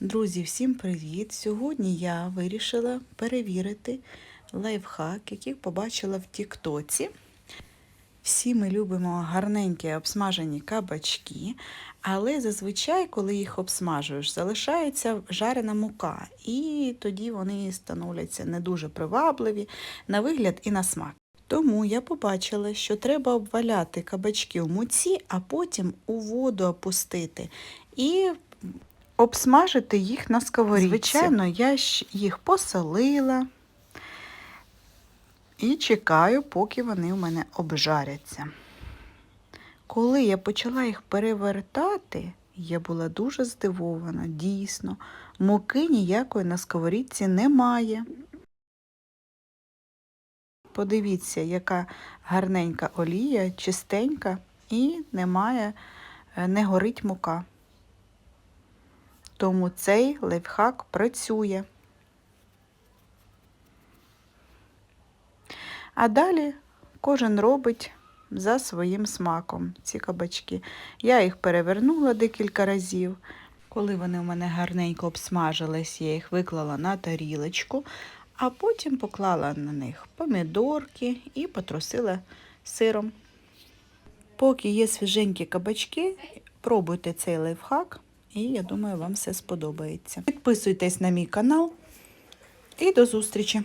Друзі, всім привіт! Сьогодні я вирішила перевірити лайфхак, який побачила в Тіктоці. Всі ми любимо гарненькі обсмажені кабачки, але зазвичай, коли їх обсмажуєш, залишається жарена мука, і тоді вони становляться не дуже привабливі на вигляд і на смак. Тому я побачила, що треба обваляти кабачки в муці, а потім у воду опустити і обсмажити їх на сковорідці. Звичайно, я їх посолила і чекаю, поки вони у мене обжаряться. Коли я почала їх перевертати, я була дуже здивована. Дійсно, муки ніякої на сковорідці немає. Подивіться, яка гарненька олія, чистенька і немає, е, не горить мука. Тому цей лайфхак працює. А далі кожен робить за своїм смаком ці кабачки. Я їх перевернула декілька разів. Коли вони у мене гарненько обсмажились, я їх виклала на тарілочку, а потім поклала на них помідорки і потрусила сиром. Поки є свіженькі кабачки, пробуйте цей лайфхак, і я думаю, вам все сподобається. Підписуйтесь на мій канал і до зустрічі!